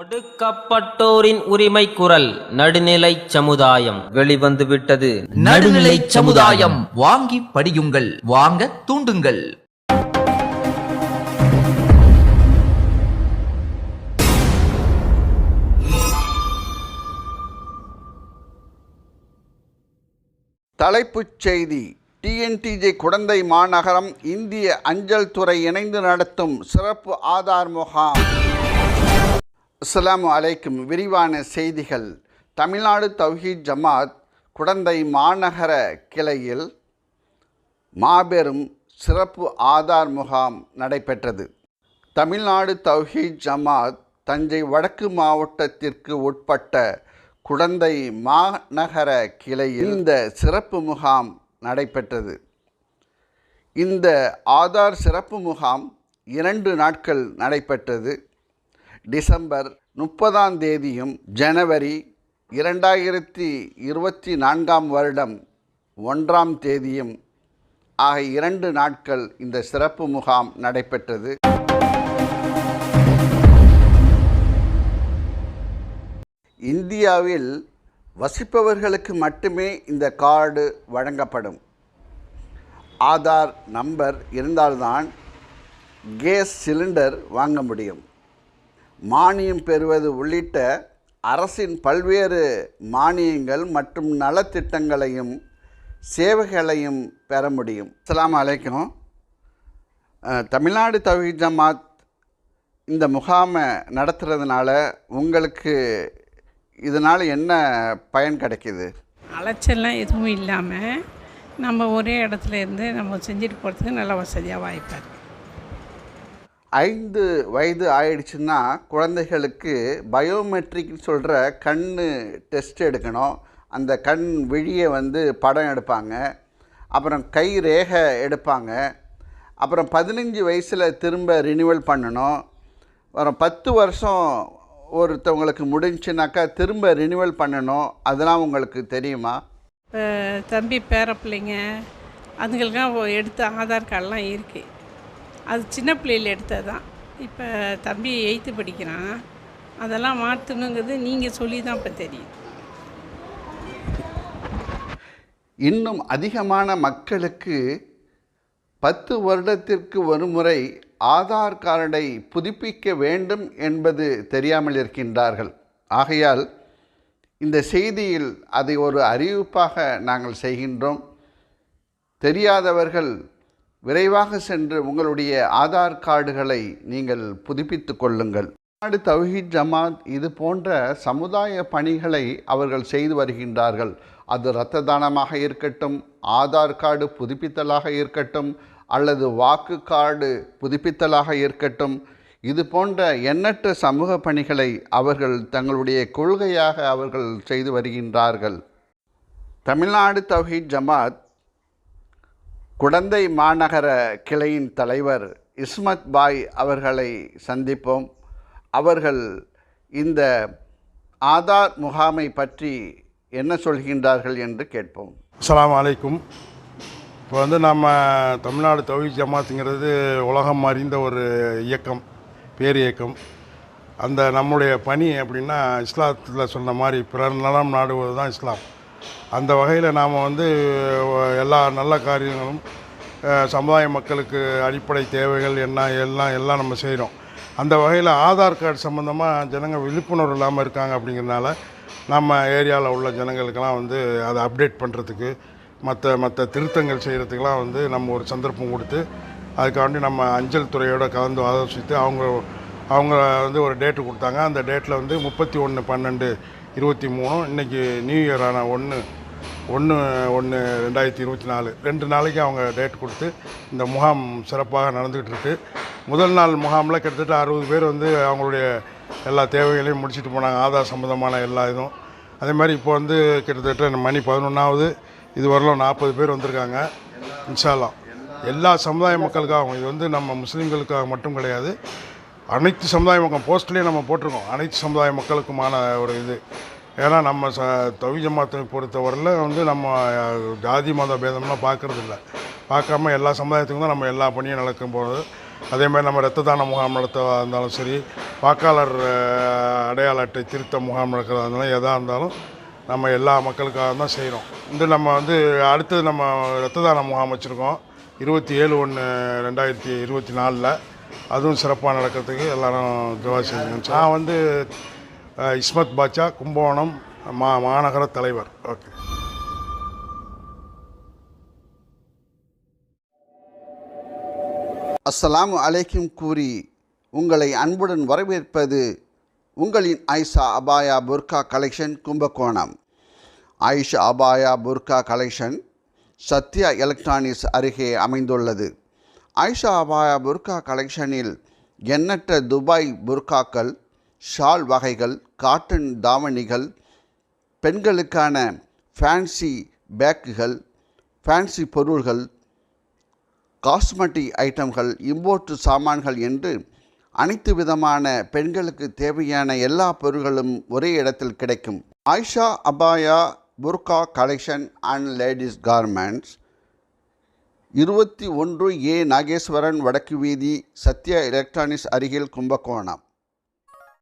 ஒடுக்கப்பட்டோரின் உரிமை குரல் நடுநிலை சமுதாயம். வெளிவந்து விட்டது நடுநிலை சமுதாயம். வாங்கி படியுங்கள். வாங்க தூண்டுங்கள். தலைப்புச் செய்தி. டிஎன்டிஜே குடந்தை மாநகரம் இந்திய அஞ்சல் துறை இணைந்து நடத்தும் சிறப்பு ஆதார் முகாம். அஸ்லாம் அலைக்கும். விரிவான செய்திகள். தமிழ்நாடு தவ்ஹீத் ஜமாத் குடந்தை மாநகர கிளையில் மாபெரும் சிறப்பு ஆதார் முகாம் நடைபெற்றது. தமிழ்நாடு தவ்ஹீத் ஜமாத் தஞ்சை வடக்கு மாவட்டத்திற்கு உட்பட்ட குடந்தை மாநகர கிளையில் இந்த சிறப்பு முகாம் நடைபெற்றது. இந்த ஆதார் சிறப்பு முகாம் இரண்டு நாட்கள் நடைபெற்றது. டிசம்பர் முப்பதாம் தேதியும் ஜனவரி இரண்டாயிரத்தி இருபத்தி நான்காம் வருடம் ஒன்றாம் தேதியும் ஆகிய இரண்டு நாட்கள் இந்த சிறப்பு முகாம் நடைபெற்றது. இந்தியாவில் வசிப்பவர்களுக்கு மட்டுமே இந்த கார்டு வழங்கப்படும். ஆதார் நம்பர் இருந்தால்தான் கேஸ் சிலிண்டர் வாங்க முடியும். மானியம் பெறுவது உள்ளிட்ட அரசின் பல்வேறு மானியங்கள் மற்றும் நலத்திட்டங்களையும் சேவைகளையும் பெற முடியும். அஸ்ஸலாமு அலைக்கும். தமிழ்நாடு தவி ஜமாத் இந்த முகாமை நடத்துகிறதுனால உங்களுக்கு இதனால் என்ன பயன் கிடைக்கிது? அலைச்சல்லாம் எதுவும் இல்லாமல் நம்ம ஒரே இடத்துல இருந்து நம்ம செஞ்சுட்டு போகிறதுக்கு நல்ல வசதியாக வாய்ப்பாக இருக்குது ஐந்து வயது ஆயிடுச்சுன்னா குழந்தைகளுக்கு பயோமெட்ரிக்னு சொல்கிற கண் டெஸ்ட் எடுக்கணும். அந்த கண் விழியை வந்து படம் எடுப்பாங்க. அப்புறம் கை ரேகை எடுப்பாங்க. அப்புறம் பதினஞ்சு வயசில் திரும்ப ரினிவல் பண்ணணும். அப்புறம் பத்து வருஷம் ஒருத்தவங்களுக்கு முடிஞ்சுனாக்கா திரும்ப ரினிவல் பண்ணணும். அதெல்லாம் உங்களுக்கு தெரியுமா? இப்போ தம்பி பேர பிள்ளைங்க அதுங்களுக்கெல்லாம் எடுத்த ஆதார் கார்டெலாம் இருக்குது அது சின்ன பிள்ளையில் எடுத்தது தான் இப்போ தம்பி எயித்து படிக்கிறான். அதெல்லாம் மாற்றணுங்கிறது நீங்கள் சொல்லி தான் இப்போ தெரியும். இன்னும் அதிகமான மக்களுக்கு பத்து வருடத்திற்கு ஒருமுறை ஆதார் கார்டை புதுப்பிக்க வேண்டும் என்பது தெரியாமல் இருக்கின்றார்கள். ஆகையால் இந்த செய்தியில் அதை ஒரு அறிவிப்பாக நாங்கள் செய்கின்றோம். தெரியாதவர்கள் விரைவாக சென்று உங்களுடைய ஆதார் கார்டுகளை நீங்கள் புதுப்பித்து கொள்ளுங்கள். நாடு தௌஹீத் ஜமாத் இது போன்ற சமுதாய பணிகளை அவர்கள் செய்து வருகின்றார்கள். அது இரத்த தானமாக இருக்கட்டும் ஆதார் கார்டு புதுப்பித்தலாக இருக்கட்டும் அல்லது வாக்கு கார்டு புதுப்பித்தலாக இருக்கட்டும் இது போன்ற எண்ணற்ற சமூக பணிகளை அவர்கள் தங்களுடைய கொள்கையாக அவர்கள் செய்து வருகின்றார்கள். தமிழ்நாடு தௌஹீத் ஜமாத் குடந்தை மாநகர கிளையின் தலைவர் இஸ்மத் பாய் அவர்களை சந்திப்போம். அவர்கள் இந்த ஆதார் முகாமை பற்றி என்ன சொல்கின்றார்கள் என்று கேட்போம். அஸ்ஸலாமு அலைக்கும். இப்போ வந்து நம்ம தமிழ்நாடு தௌஹீத் ஜமாத்துங்கிறது உலகம் அறிந்த ஒரு இயக்கம் பேர் இயக்கம். அந்த நம்முடைய பணி அப்படின்னா இஸ்லாத்தில் சொன்ன மாதிரி பிறர் நலம் நாடுவது தான் இஸ்லாம். அந்த வகையில் நாம் வந்து எல்லா நல்ல காரியங்களும் சமுதாய மக்களுக்கு அடிப்படை தேவைகள் என்ன எல்லாம் எல்லாம் நம்ம செய்கிறோம் அந்த வகையில் ஆதார் கார்டு சம்மந்தமாக ஜனங்கள் விழிப்புணர்வு இல்லாமல் இருக்காங்க அப்படிங்கிறனால நம்ம ஏரியாவில் உள்ள ஜனங்களுக்கெல்லாம் வந்து அதை அப்டேட் பண்ணுறதுக்கு மற்ற மற்ற திருத்தங்கள் செய்கிறதுக்கெலாம் வந்து நம்ம ஒரு சந்தர்ப்பம் கொடுத்து அதுக்காண்டி நம்ம அஞ்சல் துறையோடு கலந்து ஆலோசித்து அவங்க அவங்க வந்து ஒரு டேட்டு கொடுத்தாங்க. அந்த டேட்டில் வந்து முப்பத்தி ஒன்று பன்னெண்டு இருபத்தி மூணு இன்றைக்கி நியூ இயரான ஒன்று ஒன்று ஒன்று ரெண்டாயிரத்தி இருபத்தி நாலு. ரெண்டு நாளைக்கு அவங்க டேட் கொடுத்து இந்த முகாம் சிறப்பாக நடந்துக்கிட்டு இருக்குது முதல் நாள் முகாமில் கிட்டத்தட்ட அறுபது பேர் வந்து அவங்களுடைய எல்லா தேவைகளையும் முடிச்சுட்டு போனாங்க. ஆதார் சம்மந்தமான எல்லா இதுவும். அதே மாதிரி இப்போ வந்து கிட்டத்தட்ட மணி பதினொன்றாவது இது வரலாம் நாற்பது பேர் வந்திருக்காங்க. இன்ஷால்லாம் எல்லா சமுதாய மக்களுக்காகவும் இது வந்து நம்ம முஸ்லீம்களுக்காக மட்டும் கிடையாது. அனைத்து சமுதாய மக்கள் போஸ்ட்லேயே நம்ம போட்டிருக்கோம். அனைத்து சமுதாய மக்களுக்குமான ஒரு இது. ஏன்னா நம்ம ச தொழில் ஜமாத்தை பொறுத்தவரையில் வந்து நம்ம ஜாதி மத பேதம்லாம் பார்க்குறது இல்லை பார்க்காம எல்லா சமுதாயத்துக்கும் தான் நம்ம எல்லா பணியும் நடக்கும் போது. அதே மாதிரி நம்ம ரத்த தான முகாம் நடத்த இருந்தாலும் சரி வாக்காளர் அடையாள அட்டை திருத்த முகாம் நடக்கிறதா இருந்தாலும் எதாக இருந்தாலும் நம்ம எல்லா மக்களுக்காக தான் செய்கிறோம் வந்து நம்ம வந்து அடுத்தது நம்ம ரத்த தான முகாம் வச்சுருக்கோம். இருபத்தி ஏழு ஒன்று ரெண்டாயிரத்தி இருபத்தி நாலில். அதுவும் சிறப்பாக நடக்கிறதுக்கு எல்லாரும் துவா செய்யுங்க நான் வந்து இஸ்மத் பாட்சா கும்பகோணம் மா மாநகர தலைவர். ஓகே. அஸ்ஸலாமு அலைக்கும் கூறி உங்களை அன்புடன் வரவேற்பது உங்களின் Ayesha அபாயா burqa collection Kumbakonam. Ayesha அபாயா burqa collection Sathya electronics அருகே அமைந்துள்ளது. ஆயிஷா அபாயா புர்கா கலெக்ஷனில் எண்ணற்ற துபாய் புர்காக்கள் ஷால் வகைகள் காட்டன் தாவணிகள் பெண்களுக்கான ஃபேன்சி பேக்குகள் ஃபேன்சி பொருள்கள் காஸ்மெட்டிக் ஐட்டம்கள் இம்போர்ட் சாமான்கள் என்று அனைத்து விதமான பெண்களுக்கு தேவையான எல்லா பொருட்களும் ஒரே இடத்தில் கிடைக்கும். Ayesha அபாயா burqa collection and ladies garments இருபத்தி ஒன்று ஏ நாகேஸ்வரன் வடக்கு வீதி சத்யா எலக்ட்ரானிக்ஸ் அருகில் கும்பகோணம்.